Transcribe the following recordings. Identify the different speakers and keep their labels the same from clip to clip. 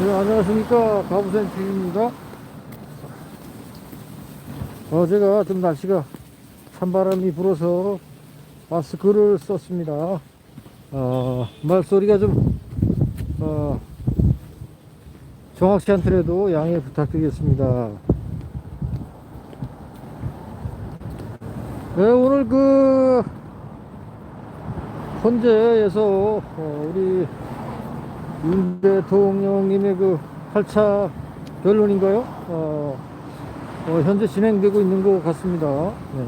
Speaker 1: 네, 안녕하십니까. 가부센 TV입니다. 어, 제가 좀 날씨가 찬바람이 불어서 마스크를 썼습니다. 어, 말소리가 좀, 어, 정확치 않더라도 양해 부탁드리겠습니다. 네, 오늘 그, 헌재에서, 어, 우리 윤 대통령님의 그 8차 변론인가요? 어, 어, 현재 진행되고 있는 것 같습니다. 네.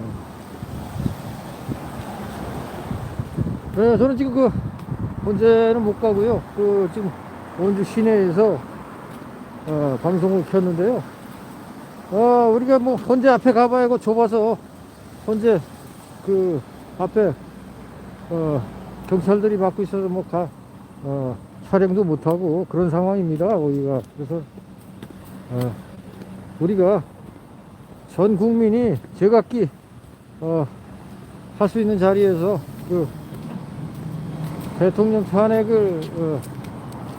Speaker 1: 네, 저는 지금 그, 현재는 못 가고요. 그, 지금 원주 시내에서, 어, 방송을 켰는데요. 어, 우리가 뭐, 현재 앞에 가봐야 이거 좁아서, 현재 그, 앞에, 어, 경찰들이 막고 있어서 뭐, 가, 어, 촬영도 못하고 그런 상황입니다. 우리가 그래서 어, 우리가 전 국민이 제각기 어, 할 수 있는 자리에서 그 대통령 탄핵을 어,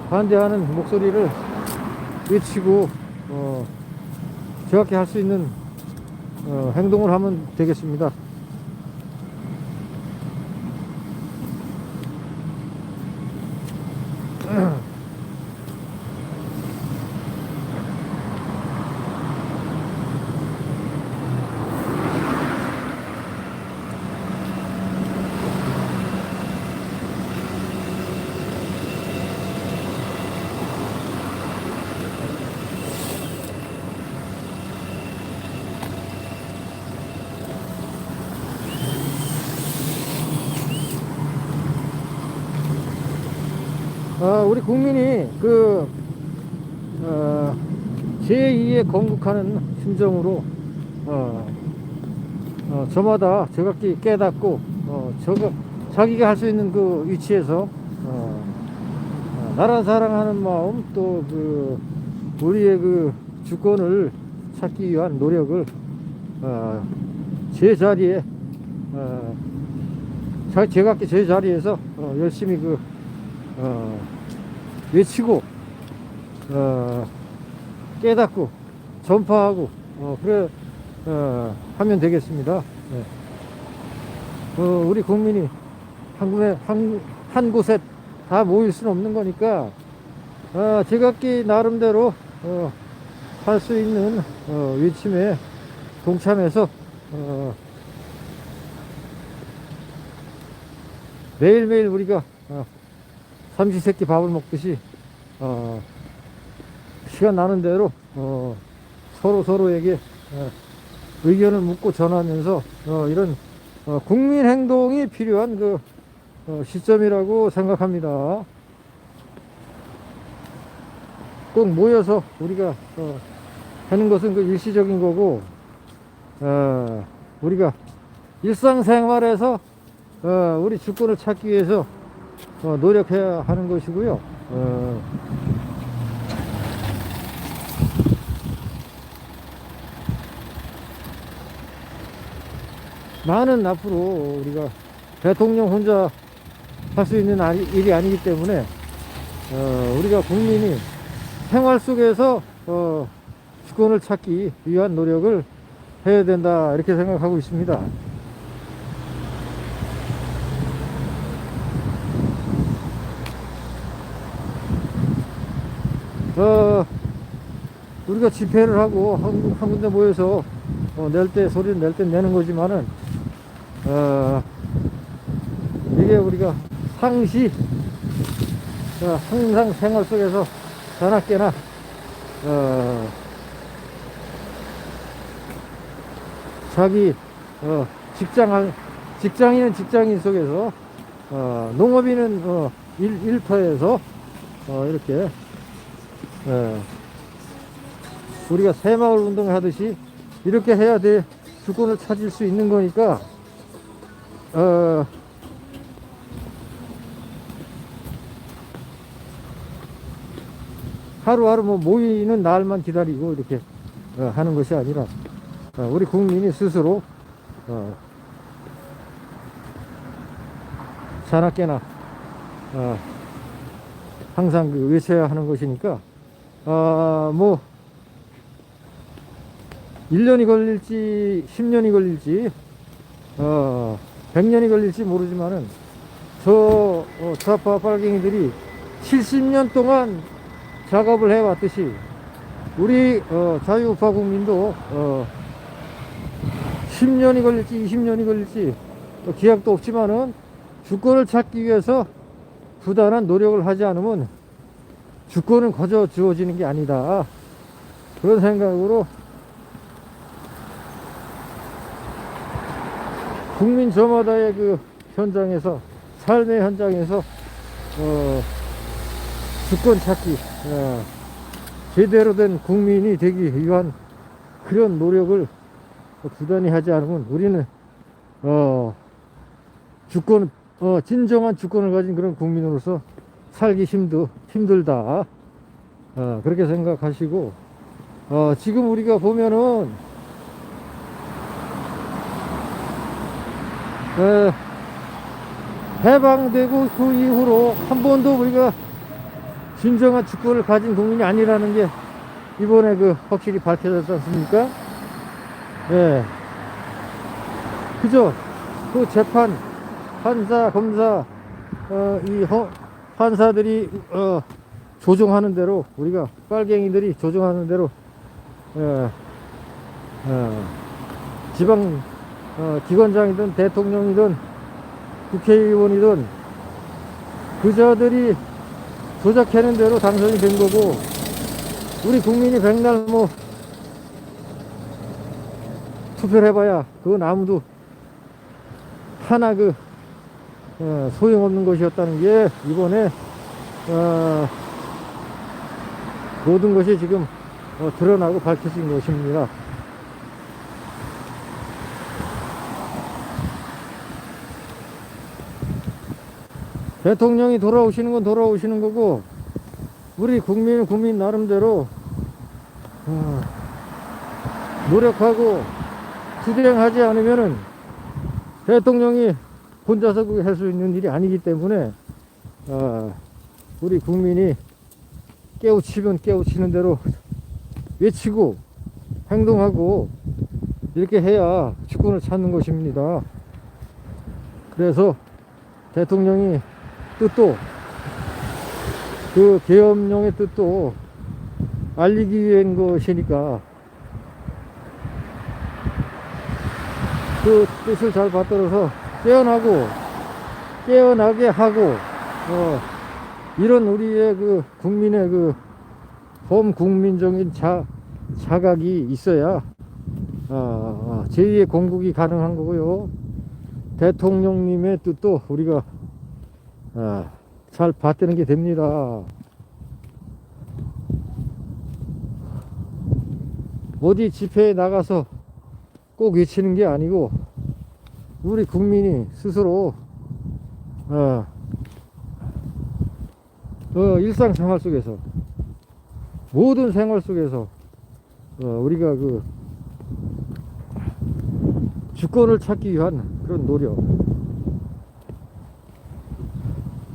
Speaker 1: 반대하는 목소리를 외치고 어, 제각기 할 수 있는 어, 행동을 하면 되겠습니다. 어, 우리 국민이 그 어, 제2의 건국하는 심정으로 어, 어, 저마다 저각기 깨닫고 어, 저가 자기가 할 수 있는 그 위치에서 어, 어, 나라 사랑하는 마음 또 그 우리의 그 주권을 찾기 위한 노력을 어, 제 자리에 어, 자- 제각기 제 자리에서 어, 열심히 그 어, 외치고 어, 깨닫고 전파하고 어, 그래 어, 하면 되겠습니다. 네. 어, 우리 국민이 한 군에 한, 한 곳에 다 모일 수는 없는 거니까 어, 제각기 나름대로 어, 할 수 있는 어, 외침에 동참해서 어, 매일매일 우리가 어, 삼시세끼 밥을 먹듯이 어, 시간 나는 대로 어, 서로 서로에게 어, 의견을 묻고 전하면서 어, 이런 어, 국민 행동이 필요한 그 어, 시점이라고 생각합니다. 꼭 모여서 우리가 어, 하는 것은 그 일시적인 거고 어, 우리가 일상생활에서 어, 우리 주권을 찾기 위해서 어, 노력해야 하는 것이고요. 어, 많은 앞으로 우리가 대통령 혼자 할 수 있는 일이 아니기 때문에 어, 우리가 국민이 생활 속에서 어, 주권을 찾기 위한 노력을 해야 된다 이렇게 생각하고 있습니다. 어, 우리가 집회를 하고 한, 한 군데 모여서 어, 낼때 소리를 낼 때 내는 거지만은 어, 이게 우리가 상시 어, 항상 생활 속에서 자나깨나 어, 자기 어, 직장 직장인은 직장인 속에서 어, 농업인은 어, 일, 일터에서 어, 이렇게 예. 우리가 새마을 운동을 하듯이 이렇게 해야 돼. 주권을 찾을 수 있는 거니까 어, 하루하루 뭐 모이는 날만 기다리고 이렇게 어, 하는 것이 아니라 어, 우리 국민이 스스로 어, 자나깨나 어, 항상 그 외쳐야 하는 것이니까 아, 뭐, 1년이 걸릴지, 10년이 걸릴지, 어, 100년이 걸릴지 모르지만은, 저, 어, 좌파 빨갱이들이 70년 동안 작업을 해왔듯이, 우리, 어, 자유우파 국민도, 어, 10년이 걸릴지, 20년이 걸릴지, 어, 기약도 없지만은, 주권을 찾기 위해서 부단한 노력을 하지 않으면 주권은 거저 주어지는 게 아니다. 그런 생각으로 국민 저마다의 그 현장에서 삶의 현장에서 어, 주권 찾기 어, 제대로 된 국민이 되기 위한 그런 노력을 부단히 하지 않으면 우리는 어, 주권 어, 진정한 주권을 가진 그런 국민으로서 살기 힘도 힘들다. 어, 그렇게 생각하시고 어, 지금 우리가 보면은 에, 해방되고 그 이후로 한 번도 우리가 진정한 주권을 가진 국민이 아니라는 게 이번에 그 확실히 밝혀졌지 않습니까? 예. 그죠? 그 재판, 판사, 검사, 어, 이 허, 판사들이 어, 조종하는 대로 우리가 빨갱이들이 조종하는 대로 어, 어, 지방 어, 기관장이든 대통령이든 국회의원이든 그자들이 조작하는 대로 당선이 된 거고 우리 국민이 백날 뭐 투표를 해봐야 그건 아무도 하나 그 어, 소용없는 것이었다는 게 이번에 어, 모든 것이 지금 어, 드러나고 밝혀진 것입니다. 대통령이 돌아오시는 건 돌아오시는 거고 우리 국민은 국민 나름대로 어, 노력하고 투쟁하지 않으면은 대통령이 혼자서 할 수 있는 일이 아니기 때문에 어, 우리 국민이 깨우치면 깨우치는 대로 외치고 행동하고 이렇게 해야 주권을 찾는 것입니다. 그래서 대통령이 뜻도 그 계엄령의 뜻도 알리기 위한 것이니까 그 뜻을 잘 받들어서 깨어나고 깨어나게 하고 어, 이런 우리의 그 국민의 그 범국민적인 자, 자각이 있어야 어, 제2의 건국이 가능한 거고요. 대통령님의 뜻도 우리가 어, 잘 받드는 게 됩니다. 어디 집회에 나가서 꼭 외치는 게 아니고 우리 국민이 스스로 어, 어, 일상생활 속에서 모든 생활 속에서 어, 우리가 그 주권을 찾기 위한 그런 노력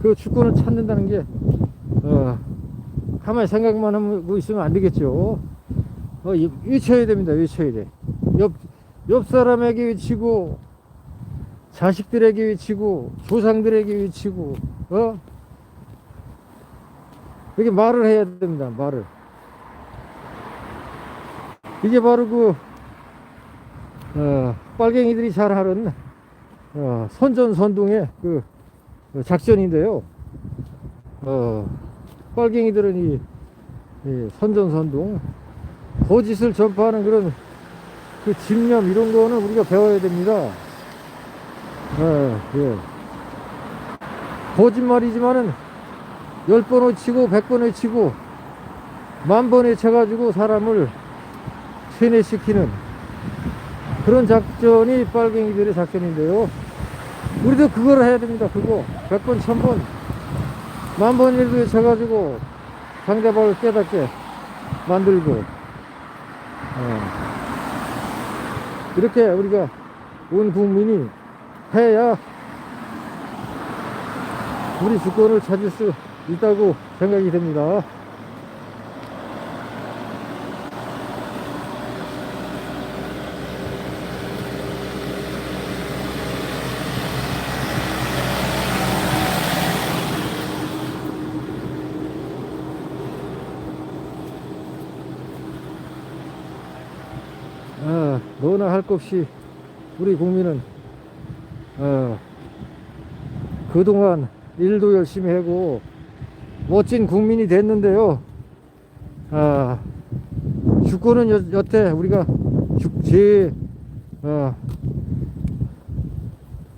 Speaker 1: 그 주권을 찾는다는 게 어, 가만히 생각만 하고 있으면 안 되겠죠. 어, 외쳐야 됩니다. 외쳐야 돼 옆 옆 사람에게 외치고 자식들에게 외치고 조상들에게 외치고 어? 이렇게 말을 해야 됩니다. 말을. 이게 바로 그 어, 빨갱이들이 잘 하는 어, 선전선동의 그 작전인데요 어, 빨갱이들은 이, 이 선전선동 거짓을 전파하는 그런 그 집념 이런 거는 우리가 배워야 됩니다. 예, 예. 거짓말이지만은 열 번을 치고 백 번을 치고 만 번에 쳐가지고 사람을 세뇌시키는 그런 작전이 빨갱이들의 작전인데요. 우리도 그걸 해야 됩니다. 그거 백 번, 천 번, 만 번이라도 쳐가지고 상대방을 깨닫게 만들고. 어. 이렇게 우리가 온 국민이 해야 우리 주권을 찾을 수 있다고 생각이 됩니다. 어, 너나 할 것 없이 우리 국민은 어, 그동안 일도 열심히 하고 멋진 국민이 됐는데요. 아, 주권은 여, 여태 우리가 주, 제, 어,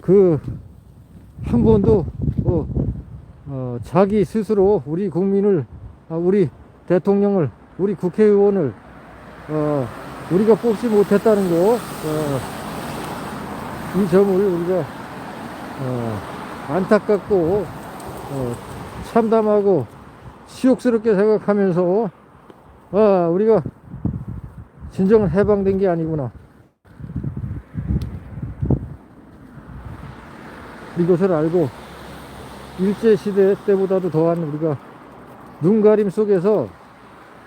Speaker 1: 그, 한 번도, 어, 어, 자기 스스로 우리 국민을, 아, 우리 대통령을, 우리 국회의원을, 어, 우리가 뽑지 못했다는 거, 어, 이 점을 우리가, 어, 안타깝고, 어, 참담하고, 치욕스럽게 생각하면서, 아, 우리가 진정은 해방된 게 아니구나. 이것을 알고 일제시대 때보다도 더한 우리가 눈가림 속에서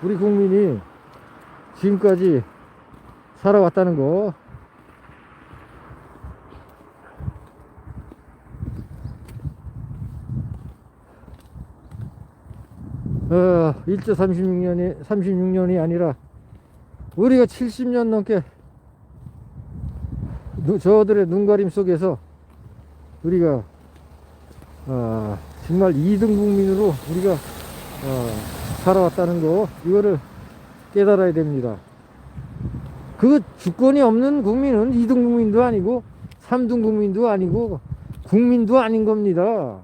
Speaker 1: 우리 국민이 지금까지 살아왔다는 거. 어, 일제 36년이, 36년이 아니라 우리가 70년 넘게 누- 저들의 눈가림 속에서 우리가 어, 정말 2등 국민으로 우리가 어, 살아왔다는 거 이거를 깨달아야 됩니다. 그 주권이 없는 국민은 2등 국민도 아니고 3등 국민도 아니고 국민도 아닌 겁니다.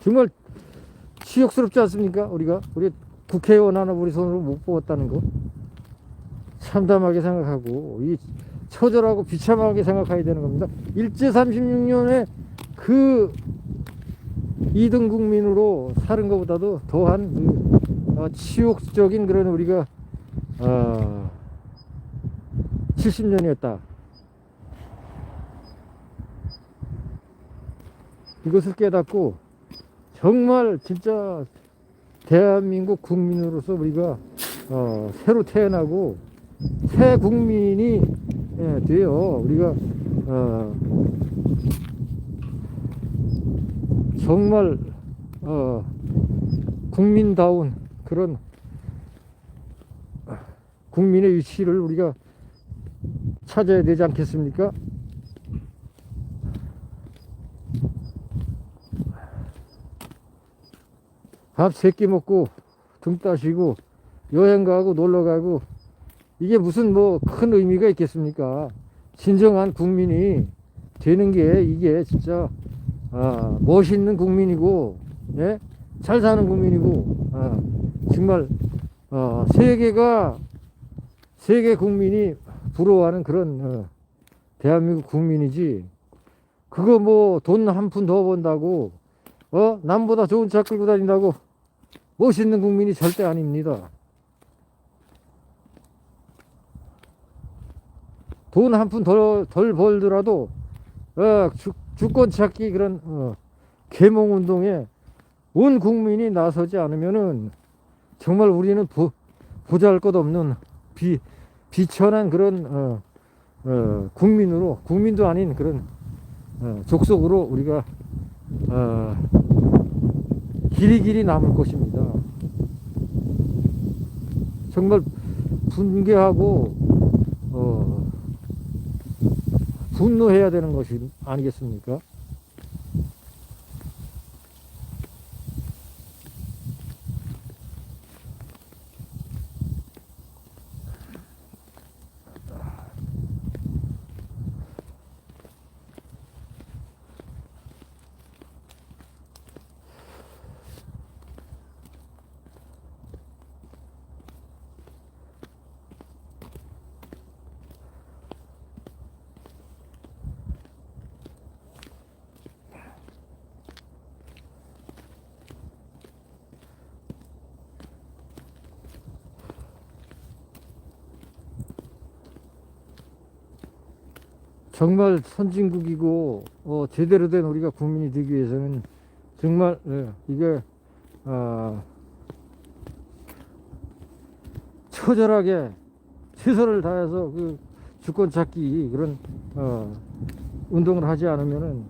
Speaker 1: 정말 치욕스럽지 않습니까? 우리가 우리 국회의원 하나 우리 손으로 못 뽑았다는 거 참담하게 생각하고 이 처절하고 비참하게 생각해야 되는 겁니다. 일제 36년에 그 2등 국민으로 사는 것보다도 더한 그, 어, 치욕적인 그런 우리가 어, 70년이었다. 이것을 깨닫고 정말 진짜 대한민국 국민으로서 우리가 어, 새로 태어나고 새 국민이 예, 돼요. 우리가 어, 정말 어, 국민다운 그런 국민의 위치를 우리가 찾아야 되지 않겠습니까? 밥 세끼 먹고 등 따시고 여행 가고 놀러 가고 이게 무슨 뭐 큰 의미가 있겠습니까? 진정한 국민이 되는 게 이게 진짜 아, 멋있는 국민이고 예? 잘 사는 국민이고 아, 정말 어, 세계가 세계 국민이 부러워하는 그런 어, 대한민국 국민이지 그거 뭐 돈 한 푼 더 번다고 어 남보다 좋은 차 끌고 다닌다고 멋있는 국민이 절대 아닙니다. 돈 한 푼 덜, 덜 벌더라도 어, 주, 주권 찾기 그런 어, 계몽 운동에 온 국민이 나서지 않으면은 정말 우리는 보, 보잘 것 없는 비, 비천한 그런 어, 어, 국민으로 국민도 아닌 그런 어, 족속으로 우리가 어, 길이 길이 남을 것입니다. 정말 분개하고 어, 분노해야 되는 것이 아니겠습니까? 정말 선진국이고 어, 제대로 된 우리가 국민이 되기 위해서는 정말 예, 이게 아, 처절하게 최선을 다해서 그 주권 찾기 그런 어, 운동을 하지 않으면은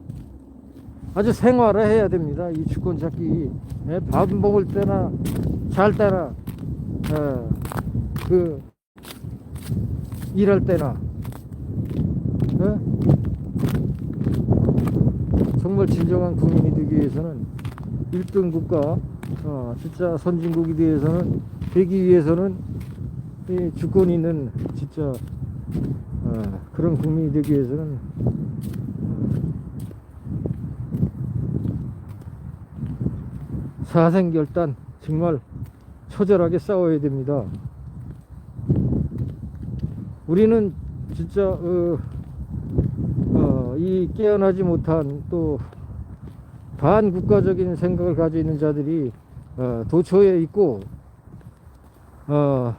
Speaker 1: 아주 생활을 해야 됩니다. 이 주권 찾기 예, 밥 먹을 때나 잘 때나 어, 그 일할 때나 예? 정말 진정한 국민이 되기 위해서는 1등 국가 어, 진짜 선진국이 되기 위해서는 되기 위해서는 이 주권이 있는 진짜 어, 그런 국민이 되기 위해서는 사생결단 정말 처절하게 싸워야 됩니다. 우리는 진짜 어, 깨어나지 못한 또 반국가적인 생각을 가지고 있는 자들이 어, 도처에 있고 어,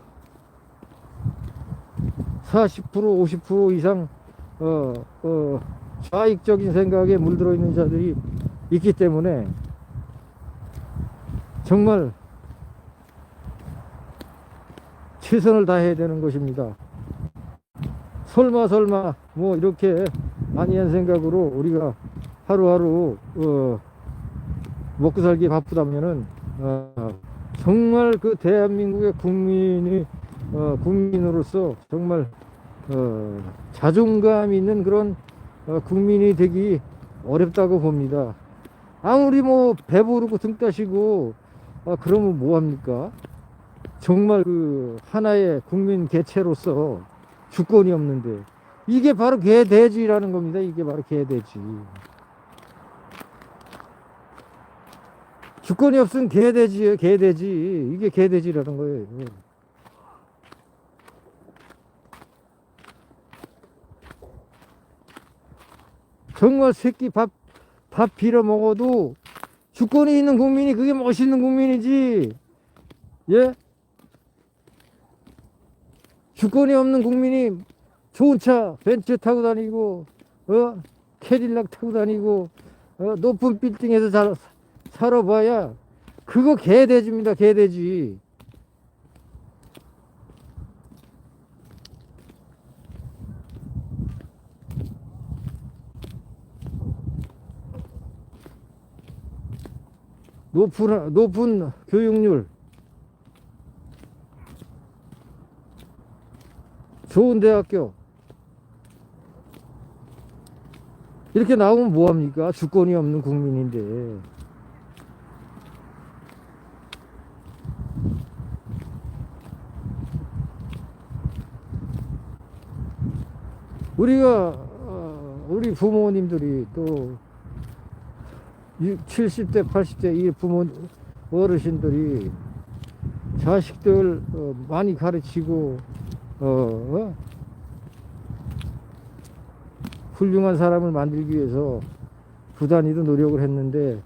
Speaker 1: 40% 50% 이상 어, 어, 좌익적인 생각에 물들어 있는 자들이 있기 때문에 정말 최선을 다해야 되는 것입니다. 설마 설마 뭐 이렇게 아니한 생각으로 우리가 하루하루 어, 먹고 살기 바쁘다면은 어, 정말 그 대한민국의 국민이 어, 국민으로서 정말 어, 자존감 있는 그런 어, 국민이 되기 어렵다고 봅니다. 아무리 뭐 배부르고 등 따시고 아, 그러면 뭐 합니까? 정말 그 하나의 국민 개체로서 주권이 없는데 이게 바로 개돼지라는 겁니다. 이게 바로 개돼지. 주권이 없으면 개돼지예요. 개돼지. 이게 개돼지라는 거예요. 정말 새끼 밥, 밥 빌어 먹어도 주권이 있는 국민이 그게 멋있는 국민이지. 예? 주권이 없는 국민이 좋은 차, 벤츠 타고 다니고, 어? 캐딜락 타고 다니고, 어? 높은 빌딩에서 살, 살아봐야, 그거 개돼지입니다, 개돼지. 높은, 높은 교육률, 좋은 대학교, 이렇게 나오면 뭐합니까? 주권이 없는 국민인데. 우리가, 어, 우리 부모님들이 또 70대, 80대 이 부모, 어르신들이 자식들 어, 많이 가르치고, 어, 어? 훌륭한 사람을 만들기 위해서 부단히도 노력을 했는데,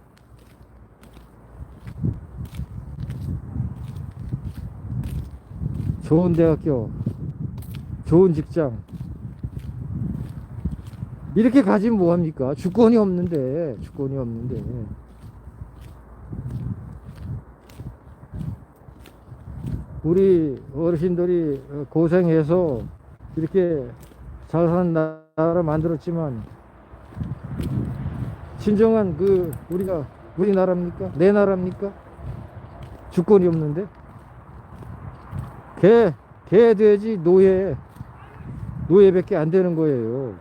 Speaker 1: 좋은 대학교, 좋은 직장, 이렇게 가지면 뭐합니까? 주권이 없는데, 주권이 없는데. 우리 어르신들이 고생해서 이렇게 잘 사는 나 라를 만들었지만, 진정한 그, 우리가, 우리나라입니까? 내 나라입니까? 주권이 없는데? 개, 개, 돼지, 노예, 노예밖에 안 되는 거예요.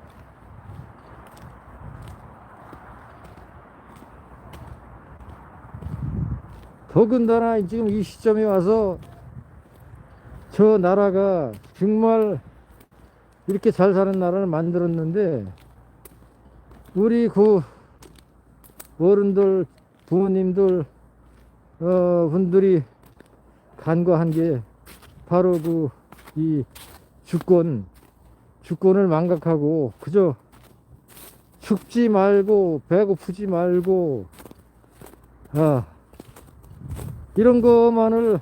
Speaker 1: 더군다나 지금 이 시점에 와서 저 나라가 정말 이렇게 잘 사는 나라를 만들었는데 우리 그 어른들 부모님들 어 분들이 간과한 게 바로 그 이 주권 주권을 망각하고 그저 춥지 말고 배고프지 말고 아 이런 것만을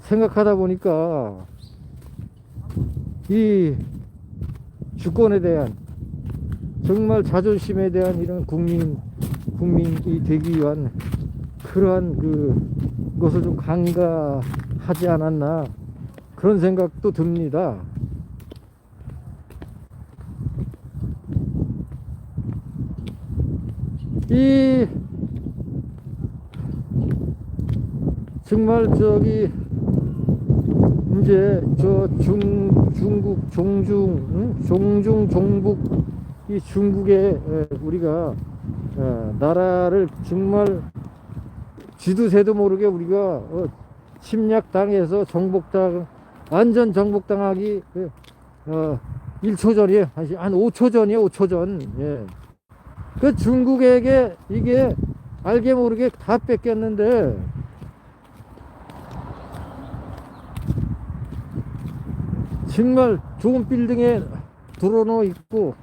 Speaker 1: 생각하다 보니까 이 주권에 대한 정말 자존심에 대한 이런 국민 국민이 되기 위한 그러한 그 것을 좀 강가하지 않았나 그런 생각도 듭니다. 이 정말 저기 이제 저 중 중국 종중 응? 종중 종북 이 중국에 에, 우리가 어, 나라를 정말 쥐도새도 모르게 우리가 어, 침략당해서 정복당 완전 정복당하기 예, 어, 1초 전이에요. 한 5초 전이에요. 5초 전. 예. 그 중국에게 이게 알게 모르게 다 뺏겼는데 정말 좋은 빌딩에 들어놓 있고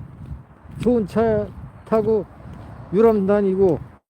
Speaker 1: 좋은 차 타고 유람 다니고